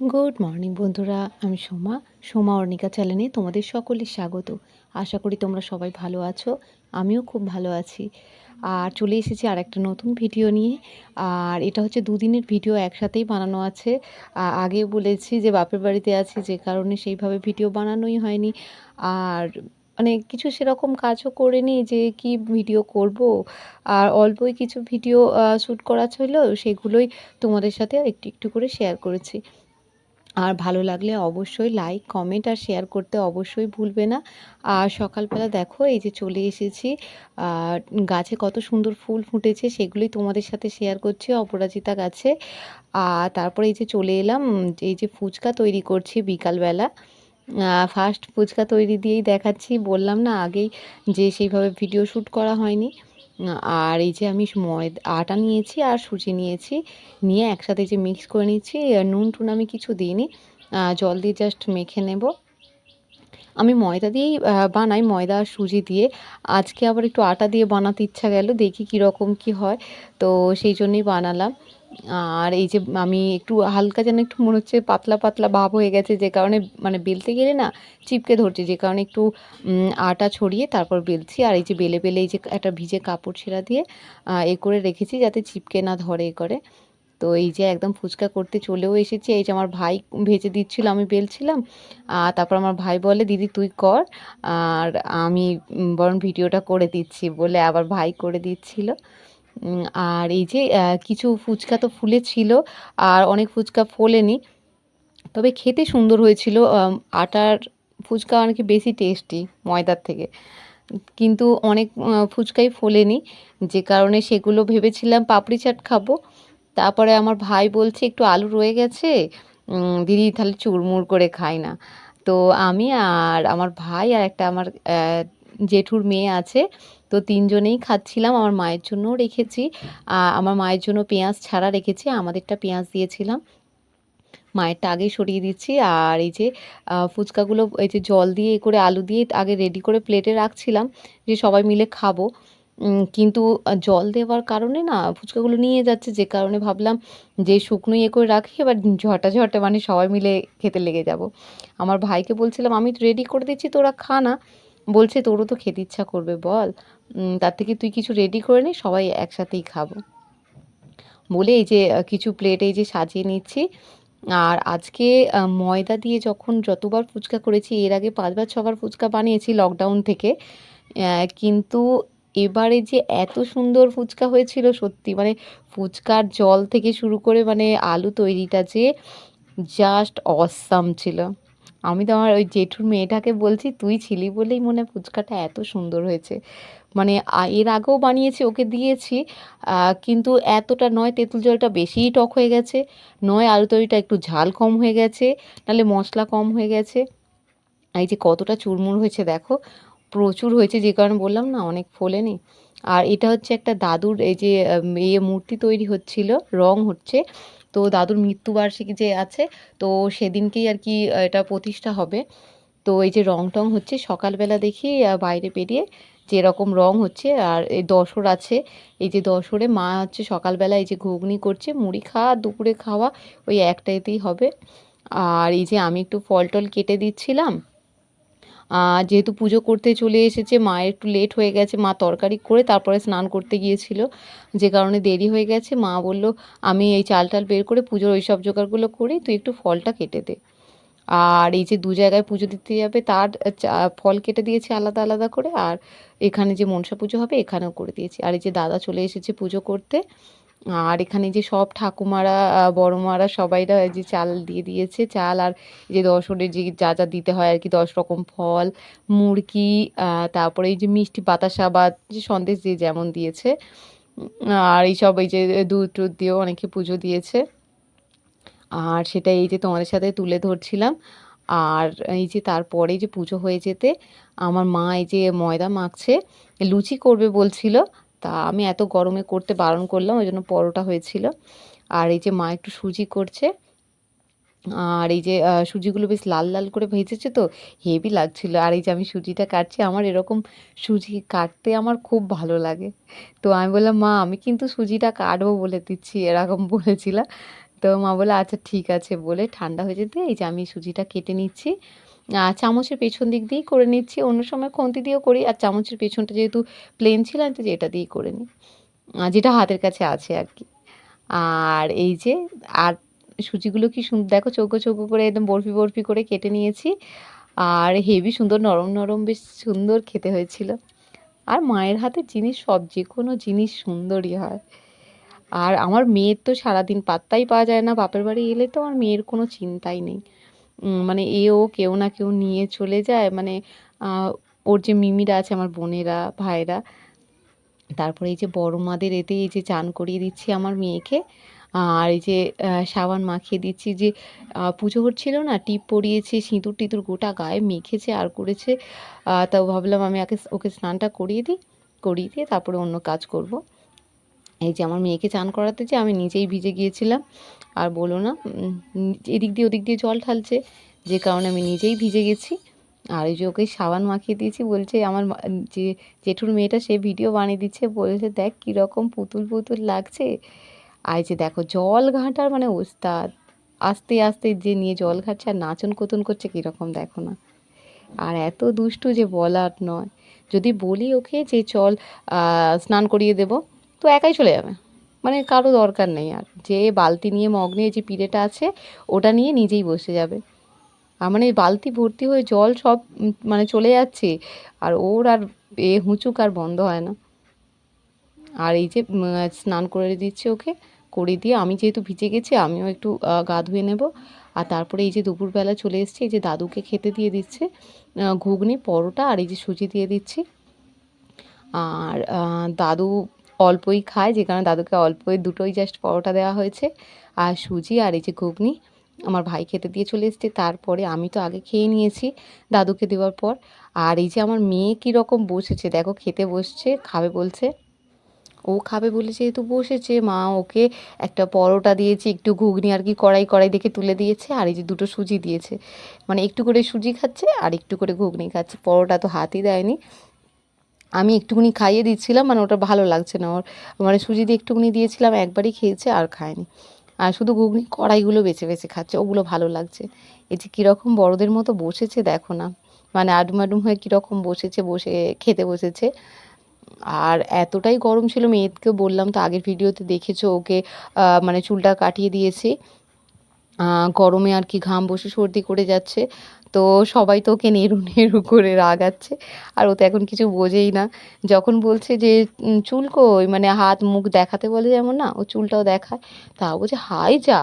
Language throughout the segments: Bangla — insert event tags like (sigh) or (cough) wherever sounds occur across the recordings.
গুড মর্নিং বন্ধুরা। আমি সোমা। সোমা অর্ণিকা চ্যানেলে তোমাদের সকলের স্বাগত। আশা করি তোমরা সবাই ভালো আছো। আমিও খুব ভালো আছি। আর চলে এসেছি আর একটা নতুন ভিডিও নিয়ে। আর এটা হচ্ছে দুদিনের ভিডিও একসাথেই বানানো আছে। আগে বলেছি যে বাপের বাড়িতে আছি, যে কারণে সেইভাবে ভিডিও বানানোই হয়নি। আর মানে কিছু সেরকম কাজও করিনি যে কি ভিডিও করব। আর অল্পই কিছু ভিডিও শ্যুট করা ছিল, সেগুলোই তোমাদের সাথে একটু একটু করে শেয়ার করেছি। আর ভালো লাগলে অবশ্যই লাইক কমেন্ট আর শেয়ার করতে অবশ্যই ভুলবে না। আর সকালবেলা দেখো, এই যে চলে এসেছি গাছে কত সুন্দর ফুল ফুটেছে, সেগুলোই তোমাদের সাথে শেয়ার করছি, অপরাজিতা গাছে। আর তারপরে এই যে চলে এলাম, এই যে ফুচকা তৈরি করছি বিকালবেলা। ফার্স্ট ফুচকা তৈরি দিয়েই দেখাচ্ছি, বললাম না আগেই যে সেইভাবে ভিডিও শ্যুট করা হয়নি। আর এই যে আমি ময়দা আটা নিয়েছি আর সুজি নিয়েছি। নিয়ে একসাথে যে মিক্স করে নিচ্ছি। নুন টুন আমি কিছু দিইনি। জল দিয়ে জাস্ট মেখে নেব। আমি ময়দা দিয়েই বানাই ময়দা আর সুজি দিয়ে। আজকে আবার একটু আটা দিয়ে বানাতে ইচ্ছা গেল। দেখি কীরকম কি হয়। তো সেই জন্যই বানালাম। আর এই যে আমি একটু হালকা যেন একটু মনে হচ্ছে পাতলা পাতলা ভাব হয়ে গেছে, যে কারণে মানে বেলতে গেলে না চিপকে ধরছে, যে কারণে একটু আটা ছড়িয়ে তারপর বেলছি। আর এই যে বেলে বেলে এই যে একটা ভিজে কাপড় ছেঁড়া দিয়ে এ করে রেখেছি যাতে চিপকে না ধরে এ করে। তো এই যে একদম ফুচকা করতে চলেও এসেছি। এই যে আমার ভাই ভেজে দিচ্ছিল, আমি বেলছিলাম। আর তারপর আমার ভাই বলে, দিদি, তুই কর। আর আমি বরং ভিডিওটা করে দিচ্ছি বলে আবার ভাই করে দিচ্ছিল। আর এই যে কিছু ফুচকা তো ফুলেছিল আর অনেক ফুচকা ফোলেনি। তবে খেতে সুন্দর হয়েছিল আটার ফুচকা অনেক বেশি টেস্টি ময়দার থেকে। কিন্তু অনেক ফুচকাই ফোলেনি, যে কারণে সেগুলো ভেবেছিলাম পাপড়ি চাট খাব। তারপরে আমার ভাই বলছে, একটু আলু রয়ে গেছে দিদি তাহলে চুরমুর করে খাই না। তো আমি আর আমার ভাই আর একটা আমার জেঠুর মেয়ে আছে তো তিনজনেই খাচ্ছিলাম, আমার মায়ের জন্যও রেখেছি। আমার মায়ের জন্য পেঁয়াজ ছাড়া রেখেছি, আমাদেরটা পেঁয়াজ দিয়েছিলাম। মায়েরটা আগেই সরিয়ে দিচ্ছি, আর এই যে ফুচকাগুলো, এই যে জল দিয়ে এ করে আলু দিয়ে আগে রেডি করে প্লেটে রাখছিলাম যে সবাই মিলে খাব। কিন্তু জল দেওয়ার কারণে না ফুচকাগুলো নিয়ে যাচ্ছে, যে কারণে ভাবলাম যে শুকনো ইয়ে করে রাখি, এবার ঝটা ঝটা মানে সবাই মিলে খেতে লেগে যাব। আমার ভাইকে বলছিলাম, আমি রেডি করে দিচ্ছি, তোরা খা না। বলছে, তোরও তো খেতে ইচ্ছা করবে, বল। তার থেকে তুই কিছু রেডি করে নি, সবাই একসাথেই খাব। বলে এই যে কিছু প্লেট এই যে সাজিয়ে নিচ্ছি। আর আজকে ময়দা দিয়ে যখন যতবার ফুচকা করেছি, এর আগে পাঁচবার ছবার ফুচকা বানিয়েছি লকডাউন থেকে। কিন্তু এবারে যে এত সুন্দর ফুচকা হয়েছিল, সত্যি মানে ফুচকার জল থেকে শুরু করে মানে আলু তৈরিটা যে জাস্ট অসাম ছিল। আমি তো আমার ওই জেঠুর মেয়েটাকে বলছি, তুই ছিলি বলেই মনে হয় ফুচকাটা এত সুন্দর হয়েছে। মানে এর আগেও বানিয়েছি, ওকে দিয়েছি কিন্তু এতটা নয়, তেঁতুল জলটা বেশিই টক হয়ে গেছে, নয় আলু তরিটা একটু ঝাল কম হয়ে গেছে, নাহলে মশলা কম হয়ে গেছে। এই যে কতটা চুরমুর হয়েছে দেখো, প্রচুর হয়েছে, যে কারণে বললাম না, অনেক ফোলেনি। আর এটা হচ্ছে একটা দাদুর, এই যে ইয়ে মূর্তি তৈরি হচ্ছিল, রং হচ্ছে তো দাদুর মৃত্যুবার্ষিকী যে আছে, তো সেদিনকেই আর কি এটা প্রতিষ্ঠা হবে। তো এই যে রং টং হচ্ছে, সকালবেলা দেখি বাইরে বেরিয়ে যে এরকম রং হচ্ছে, আর এই দশর আছে। এই যে দশরে মা হচ্ছে সকালবেলা এই যে ঘুগনি করছে, মুড়ি খাওয়া, দুপুরে খাওয়া, ওই একটাইতেই হবে। আর এই যে আমি একটু ফল টল কেটে দিচ্ছিলাম যেহেতু পুজো করতে চলে এসেছে মায়ের একটু লেট হয়ে গেছে, মা তরকারি করে তারপরে স্নান করতে গিয়েছিল। যে কারণে দেরি হয়ে গেছে, মা বলল, আমি এই চাল টাল বের করে পুজোর ওই সব জোগাড়গুলো করি তুই একটু ফলটা কেটে দে। আর এই যে দু জায়গায় পুজো দিতে যাবে, তার ফল কেটে দিয়েছি আলাদা আলাদা করে, আর এখানে যে মনসা পুজো হবে, এখানেও করে দিয়েছি। আর এই যে দাদা চলে এসেছে পুজো করতে আর এখানে যে সব ঠাকুমারা বড়মারা সবাইরা যে চাল দিয়ে দিয়েছে, চাল আর যে দশরের যে যা যা দিতে হয় আর কি, দশ রকম ফল, মুরগি তারপরে এই যে মিষ্টি বাতাসা বা যে সন্দেশ যে যেমন দিয়েছে, আর এইসব এই যে দুধ টুধ দিয়েও অনেকে পুজো দিয়েছে। আর সেটা এই যে তোমাদের সাথে তুলে ধরছিলাম। আর এই যে তারপরে যে পুজো হয়ে যেতে, আমার মা এই যে ময়দা মাখছে, লুচি করবে বলছিল তা আমি এত গরমে করতে বারণ করলাম, ওই জন্য পরোটা হয়েছিল। আর এই যে মা একটু সুজি করছে, আর এই যে সুজিগুলো বেশ লাল লাল করে ভেজেছে তো, হেভি লাগছিল। আর এই যে আমি সুজিটা কাটছি, আমার এরকম সুজি কাটতে আমার খুব ভালো লাগে। তো আমি বললাম, মা, আমি কিন্তু সুজিটা কাটবো বলে দিচ্ছি। এরকম (laughs) বলেছিলাম তো মা বলে আচ্ছা ঠিক আছে। বলে ঠান্ডা হয়ে যেতে এই যে আমি সুজিটা কেটে নিচ্ছি। চামচের পেছন দিক দিয়েই করে নিচ্ছি। অন্য সময় খুন্তি দিয়েও করি। আর চামচের পেছনটা যেহেতু প্লেন ছিল, আমি তো যেটা দিয়েই করে নিই। যেটা হাতের কাছে আছে আর কি। আর এই যে, আর সুজিগুলো কি সুন্দর দেখো চৌকো চৌকো করে একদম বরফি বরফি করে কেটে নিয়েছি। আর হেভি সুন্দর, নরম নরম, বেশ সুন্দর খেতে হয়েছিল। আর মায়ের হাতের জিনিস সব, যে কোনো জিনিস সুন্দরই হয়। আর আমার মেয়ের তো সারাদিন পাত্তাই পাওয়া যায় না, বাপের বাড়ি এলে তো আমার মেয়ের কোনো চিন্তাই নেই। মানে এও কেউ না কেউ নিয়ে চলে যায়। মানে ওর যে মিমিরা আছে, আমার বোনেরা ভাইরা তারপরে এই যে বড় মাদের এতে এই যে চান করিয়ে দিচ্ছি আমার মেয়েকে, আর এই যে সাবান মাখিয়ে দিচ্ছি যে পুজো হচ্ছিল না, টিপ পরিয়েছে, সিঁদুর টিঁদুর গোটা গায়ে মেখেছে আর করেছে তাও ভাবলাম আমি আগে ওকে স্নানটা করিয়ে দিই, করিয়ে দিয়ে তারপরে অন্য কাজ করব। এই যে আমার মেয়েকে চান করাতে যে আমি নিজেই ভিজে গিয়েছিলাম। আর বলো না এদিক দিয়ে ওদিক দিয়ে জল ঢালছে, যে কারণে আমি নিজেই ভিজে গেছি। আর ওই যে ওকে সাবান মাখিয়ে দিয়েছি, বলছে আমার যে জেঠুর মেয়েটা সে ভিডিও বানিয়ে দিচ্ছে, বলছে দেখ কীরকম পুতুল পুতুল লাগছে। আর যে দেখো জল ঘাঁটার মানে ওস্তাদ, আস্তে আস্তে যে নিয়ে জল ঘাটছে আর নাচন কোতন করছে কীরকম দেখো না। আর এত দুষ্টু যে বলার নয়। যদি বলি ওকে যে চল স্নান করিয়ে দেব, তো একাই চলে যাবে। মানে কারও দরকার নেই আর। যে বালতি নিয়ে মগ নিয়ে যে পিড়েটা আছে, ওটা নিয়ে নিজেই বসে যাবে। আর মানে বালতি ভর্তি হয়ে জল সব মানে চলে যাচ্ছে, আর ওর আর এ হুঁচুক আর বন্ধ হয় না। আর এই যে স্নান করে দিচ্ছে ওকে, করে দিয়ে আমি যেহেতু ভিজে গেছি, আমিও একটু গা ধুয়ে নেব। আর তারপরে এই যে দুপুরবেলা চলে এসেছি, এই যে দাদুকে খেতে দিয়ে দিচ্ছে ঘুগনি, পরোটা আর এই যে সুজি দিয়ে দিচ্ছি। আর দাদু অল্পই খায়, যে কারণে দাদুকে অল্পই দুটোই জাস্ট পরোটা দেওয়া হয়েছে। আর সুজি আর এই যে ঘুগনি আমার ভাই খেতে দিয়ে চলে এসছে। তারপরে আমি তো আগে খেয়ে নিয়েছি দাদুকে দেওয়ার পর। আর এই যে আমার মেয়ে কীরকম বসেছে, দেখো খেতে বসছে, খাবে বলছে। ও খাবে বলে যেহেতু বসেছে, মা ওকে একটা পরোটা দিয়েছে, একটু ঘুগনি আর কি কড়াই কড়াই দেখে তুলে দিয়েছে। আর এই যে দুটো সুজি দিয়েছে। মানে একটু করে সুজি খাচ্ছে আর একটু করে ঘুগনি খাচ্ছে। পরোটা তো হাতই দেয়নি। আমি একটুখানি খাইয়ে দিচ্ছিলাম মানে ওটা ভালো লাগছে না। ওর মানে সুজি দিয়ে একটুখানি দিয়েছিলাম, একবারই খেয়েছে আর খায়নি। আর শুধু ঘুগনি, কড়াইগুলো বেছে বেছে খাচ্ছে, ওগুলো ভালো লাগছে। এই যে কীরকম বড়দের মতো বসেছে, দেখো না। মানে আডুম আডুম হয়ে কীরকম বসেছে, বসে, খেতে বসেছে। আর এতটাই গরম ছিল মেয়েকে বললাম তো আগের ভিডিওতে দেখেছ, ওকে মানে চুলটা কাটিয়ে দিয়েছি। গরমে আর কি ঘাম বসে সর্দি করে যাচ্ছে। তো সবাই তো ওকে নেড়ু নেড়ু করে রাগাচ্ছে। আর ও তো এখন কিছু বোঝেই না। যখন বলছে যে চুল কই মানে হাত মুখ দেখাতে বলে যেমন না, ও চুলটাও দেখায়। তা বলছে, হাই যা।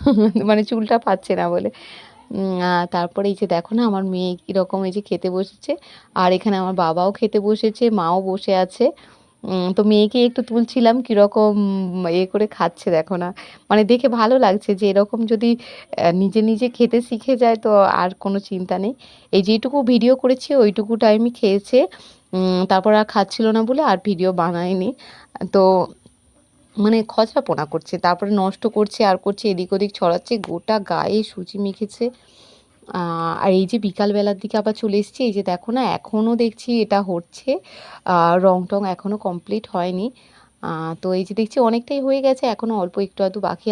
(laughs) মানে চুলটা পাচ্ছে না বলে। তারপরে এই যে দেখো না, আমার মেয়ে কীরকম এই যে খেতে বসেছে। আর এখানে আমার বাবাও খেতে বসেছে, মাও বসে আছে। তো মেয়েকে একটু তুলছিলাম, কীরকম এ করে খাচ্ছে দেখো না। মানে দেখে ভালো লাগছে যে এরকম যদি নিজে নিজে খেতে শিখে যায় তো আর কোনো চিন্তা নেই। এই যেটুকু ভিডিও করেছি ওইটুকু টাইমই খেয়েছে। তারপর আর খাচ্ছিল না বলে আর ভিডিও বানায়নি। তো মানে খচড়াপোনা করছে, তারপরে নষ্ট করছে, আর করছে, এদিক ওদিক ছড়াচ্ছে, গোটা গায়ে সুজি মেখেছে। আর এই যে বিকালবেলার দিকে আবার চলে এসেছি, এই যে দেখো না, এখনও দেখছি এটা হচ্ছে। রং টং এখনও কমপ্লিট হয়নি। তো এই যে দেখছি অনেকটাই হয়ে গেছে, এখনও অল্প একটু আধটু বাকি